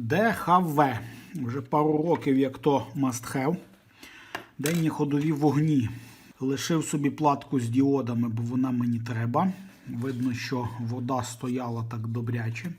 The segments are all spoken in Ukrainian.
ДХВ. Вже пару років, як то must have. Денні ходові вогні. Лишив собі платку з діодами, бо вона мені треба. Видно, що вода стояла так добряче.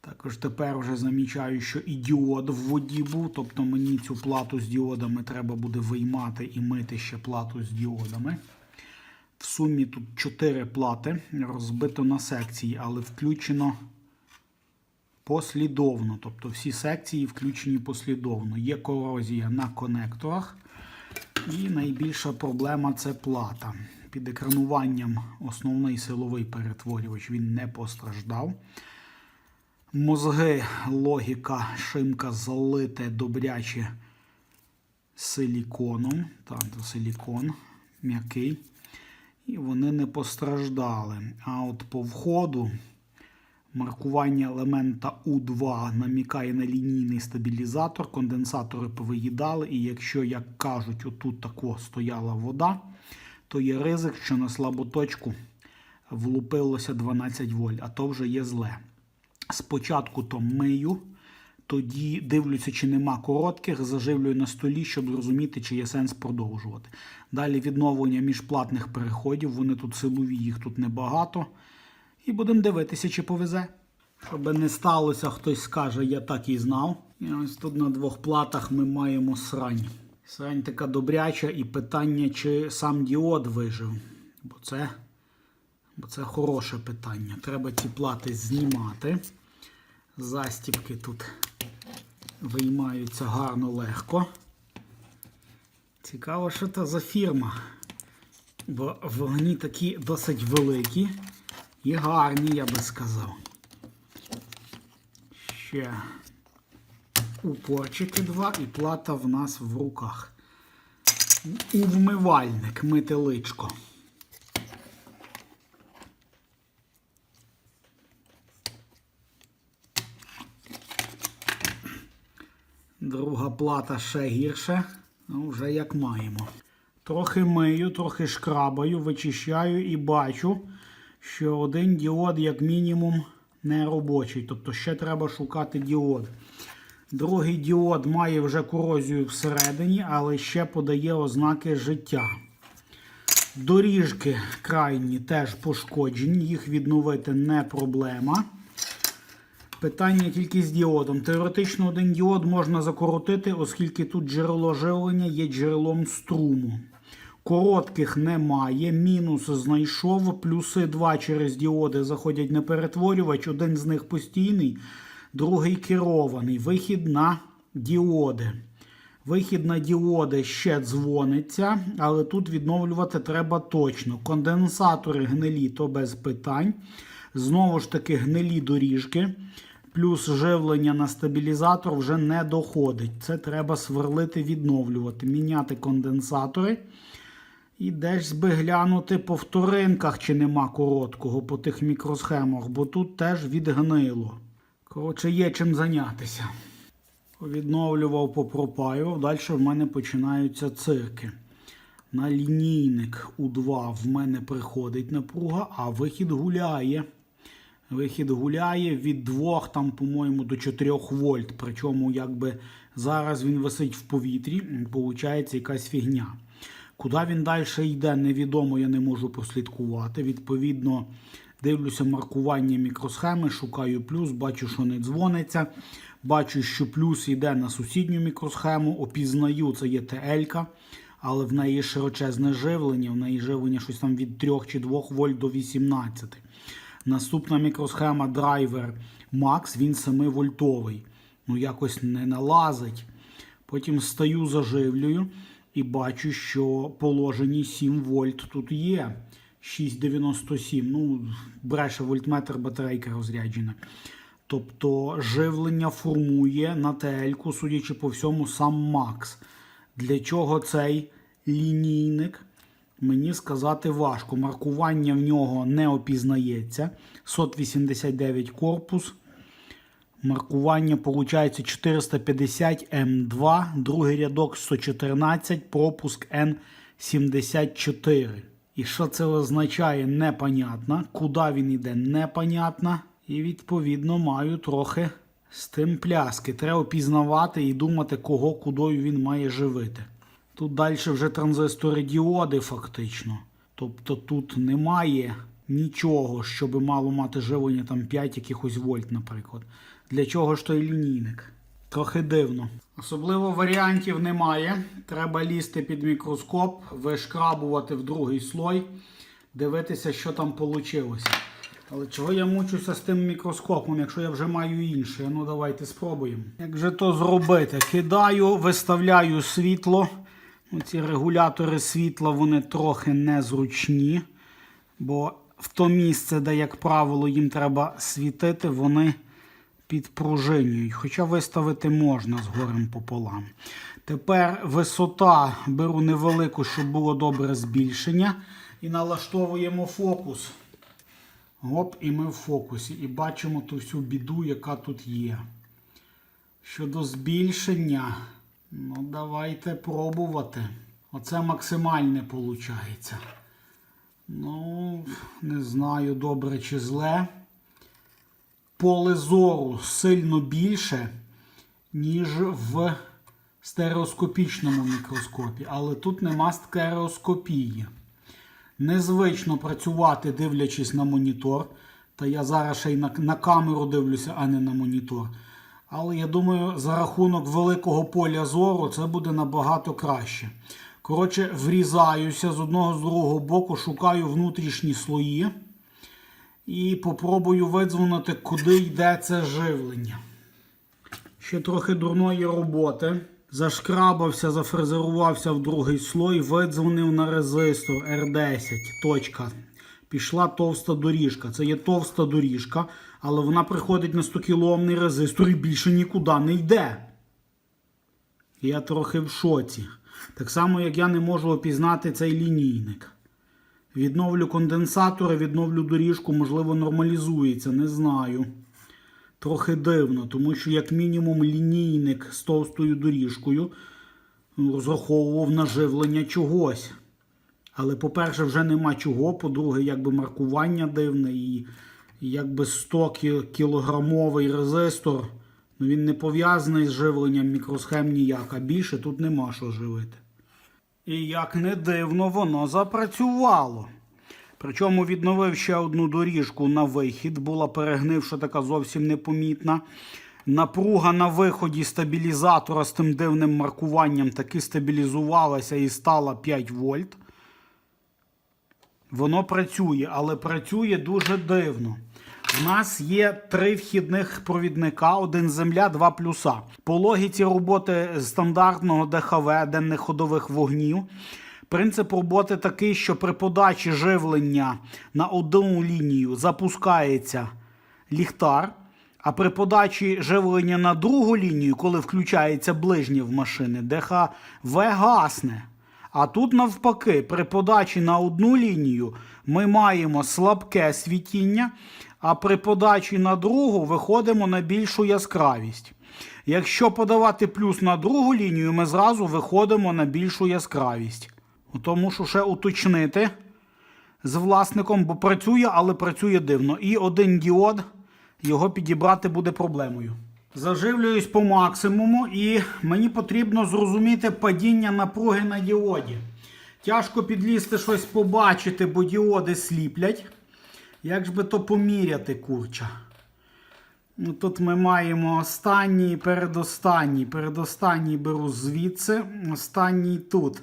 Також тепер вже замічаю, що і діод в воді був. Тобто мені цю плату з діодами треба буде виймати і мити ще плату з діодами. В сумі тут 4 плати, розбито на секції, але включено послідовно. Тобто всі секції включені послідовно. Є корозія на конекторах. І найбільша проблема це плата. Під екрануванням основний силовий перетворювач він не постраждав. Мозги, логіка, шимка залите добряче силіконом. Так, силікон м'який. І вони не постраждали. А от по входу маркування елемента У2 намікає на лінійний стабілізатор. Конденсатори повиїдали. І якщо, як кажуть, отут тако стояла вода, то є ризик, що на слабу точку влупилося 12 вольт, а то вже є зле. Спочатку то мию, тоді дивлюся, чи нема коротких, заживлюю на столі, щоб зрозуміти, чи є сенс продовжувати. Далі відновлення міжплатних переходів, вони тут силові, їх тут небагато. І будемо дивитися, чи повезе. Щоб не сталося, хтось скаже, я так і знав. І ось тут на двох платах ми маємо срань. Срань така добряча, і питання, чи сам діод вижив. Бо це, бо це хороше питання. Треба ці плати знімати. Застібки тут виймаються гарно легко. Цікаво, що це за фірма. Бо вогні такі досить великі і гарні, я би сказав. Ще упорчики два і плата в нас в руках. У вмивальник мити. Друга плата ще гірше. Ну, вже як маємо. Трохи мию, трохи шкрабаю, вичищаю і бачу, що один діод, як мінімум, не робочий. Тобто ще треба шукати діод. Другий діод має вже корозію всередині, але ще подає ознаки життя. Доріжки крайні теж пошкоджені, їх відновити не проблема. Питання тільки з діодом. Теоретично один діод можна закоротити, оскільки тут джерело живлення є джерелом струму. Коротких немає. Мінус знайшов. Плюси 2 через діоди заходять на перетворювач. Один з них постійний, другий керований. Вихід на діоди. Вихід на діоди ще дзвониться, але тут відновлювати треба точно. Конденсатори гнилі, то без питань. Знову ж таки, гнилі доріжки. Плюс живлення на стабілізатор вже не доходить. Це треба сверлити, відновлювати, міняти конденсатори. І десь би глянути по вторинках, чи нема короткого по тих мікросхемах, бо тут теж відгнило. Коротше, є чим зайнятися. Відновлював, попропаював. Далі в мене починаються цирки. На лінійник У2 в мене приходить напруга, а вихід гуляє. Вихід гуляє від 2, там, по-моєму, до 4 вольт. Причому, якби зараз він висить в повітрі, виходить якась фігня. Куди він далі йде, невідомо, я не можу прослідкувати. Відповідно, дивлюся маркування мікросхеми, шукаю плюс, бачу, що не дзвониться. Бачу, що плюс йде на сусідню мікросхему. Опізнаю, це є ТЛ, але в неї широчезне живлення, в неї живлення щось там від 3 чи 2 вольт до 18. Наступна мікросхема драйвер Max, він 7 вольтовий. Ну, якось не налазить. Потім стаю, заживлюю і бачу, що положені 7 вольт тут є. 6,97. Ну, бреше вольтметр батарейка розряджена. Тобто живлення формує на ТЛ, судячи по всьому, сам Макс. Для чого цей лінійник? Мені сказати важко. Маркування в нього не опізнається. 189 корпус. Маркування виходить 450 М2, другий рядок 114, пропуск N74. І що це означає, непонятно. Куди він йде, непонятно. І відповідно маю трохи З тим пляски. Треба пізнавати і думати, кого кудою він має живити. Тут далі вже транзистори діоди, фактично. Тобто тут немає нічого, що би мало мати живлення там 5 якихось вольт, наприклад. Для чого ж той лінійник? Трохи дивно. Особливо варіантів немає. Треба лізти під мікроскоп, вишкрабувати в другий слой, дивитися, що там вийшло. Але чого я мучуся з тим мікроскопом, якщо я вже маю інше? Ну давайте спробуємо. Як же то зробити? Кидаю, виставляю світло. Ну, Ці регулятори світла вони трохи незручні, бо в то місце, де, як правило, їм треба світити, вони підпружинюють. Хоча виставити можна з горем пополам. Тепер висота беру невелику, щоб було добре збільшення. І налаштовуємо фокус. Оп, і ми в фокусі. І бачимо ту всю біду, яка тут є. Щодо збільшення, ну давайте пробувати. Оце максимальне виходить. Ну, не знаю, добре чи зле. Поле зору сильно більше, ніж в стереоскопічному мікроскопі. Але тут нема стереоскопії. Незвично працювати, дивлячись на монітор. Та я зараз ще й на, на камеру дивлюся, а не на монітор. Але я думаю, за рахунок великого поля зору це буде набагато краще. Коротше, врізаюся з одного з другого боку, шукаю внутрішні слої і попробую видзвонити, куди йде це живлення. Ще трохи дурної роботи. Зашкрабався, зафрезерувався в другий слой, видзвонив на резистор R10. Точка. Пішла товста доріжка. Це є товста доріжка, але вона приходить на 100 кіломний резистор і більше нікуди не йде. Я трохи в шоці. Так само, як я не можу опізнати цей лінійник. Відновлю конденсатори, відновлю доріжку, можливо, нормалізується, не знаю. Трохи дивно, тому що, як мінімум, лінійник з товстою доріжкою розраховував на живлення чогось. Але, по-перше, вже нема чого. По-друге, якби маркування дивне і якби 100 кілограмовий резистор, ну він не пов'язаний з живленням мікросхем ніяк, а більше тут нема що живити. І як не дивно, воно запрацювало. Причому відновив ще одну доріжку на вихід, була перегнивша така зовсім непомітна. Напруга на виході стабілізатора з тим дивним маркуванням таки стабілізувалася і стала 5 вольт. Воно працює, але працює дуже дивно. У нас є три вхідних провідника: один земля, два плюса. По логіці роботи стандартного ДХВ, денних ходових вогнів. Принцип роботи такий, що при подачі живлення на одну лінію запускається ліхтар, а при подачі живлення на другу лінію, коли включається ближнє в машини, ДХВ гасне. А тут навпаки, при подачі на одну лінію ми маємо слабке світіння, а при подачі на другу виходимо на більшу яскравість. Якщо подавати плюс на другу лінію, ми зразу виходимо на більшу яскравість. Тому що ще уточнити з власником, бо працює, але працює дивно. І один діод його підібрати буде проблемою. Заживлююсь по максимуму, і мені потрібно зрозуміти падіння напруги на діоді. Тяжко підлізти щось побачити, бо діоди сліплять. Як ж би то поміряти, курча? Ну, Тут ми маємо останній і передостанній. Передостанній беру звідси, останній тут.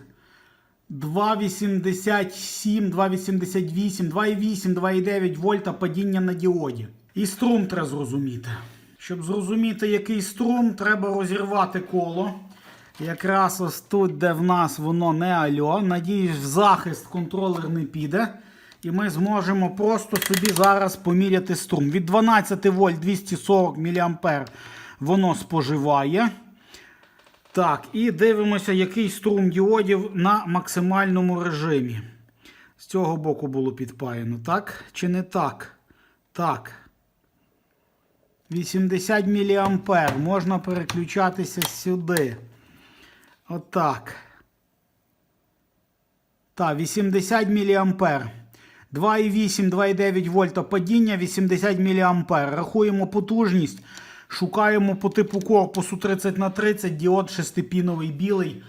2,87, 2,88, 2,8, 2,9 вольта падіння на діоді. І струм треба зрозуміти. Щоб зрозуміти, який струм, треба розірвати коло. Якраз ось тут, де в нас воно не альо. Надіюсь, в захист контролер не піде. І ми зможемо просто собі зараз поміряти струм. Від 12 вольт 240 мА воно споживає. Так, і дивимося, який струм діодів на максимальному режимі. З цього боку було підпаяно, так? Чи не так? Так. 80 мА. Можна переключатися сюди. Отак. Так, 80 мА. 2,8, 2,9 вольта падіння, 80 мА. Рахуємо потужність. Шукаємо по типу корпусу 30 на 30 діод шестипіновий білий,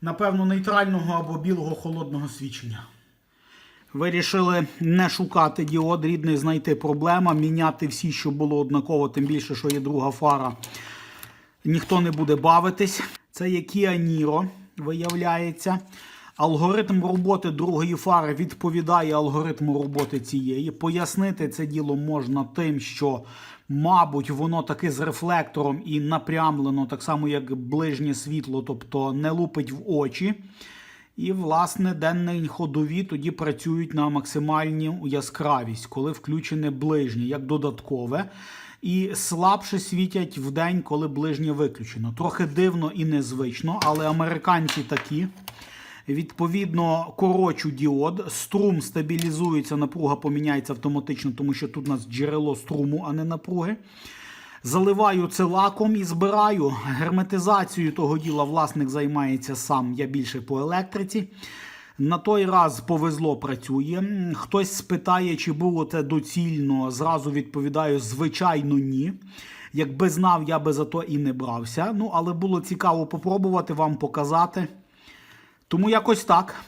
напевно, нейтрального або білого холодного свічення. Вирішили не шукати діод, рідний знайти проблема, міняти всі, що було однаково, тим більше, що є друга фара. Ніхто не буде бавитись. Це є Kia Niro, виявляється. Алгоритм роботи другої фари відповідає алгоритму роботи цієї. Пояснити це діло можна тим, що, мабуть, воно таки з рефлектором і напрямлено, так само як ближнє світло, тобто не лупить в очі. І, власне, денні ходові тоді працюють на максимальну яскравість, коли включене ближнє, як додаткове. І слабше світять в день, коли ближнє виключено. Трохи дивно і незвично, але американці такі. Відповідно, корочу діод, струм стабілізується, напруга поміняється автоматично, тому що тут у нас джерело струму, а не напруги. Заливаю це лаком і збираю. Герметизацією того діла власник займається сам, я більше по електриці. На той раз повезло працює. Хтось спитає, чи було це доцільно. Зразу відповідаю, звичайно, ні. Якби знав, я би за то і не брався. Ну, але було цікаво попробувати вам показати. Тому якось так.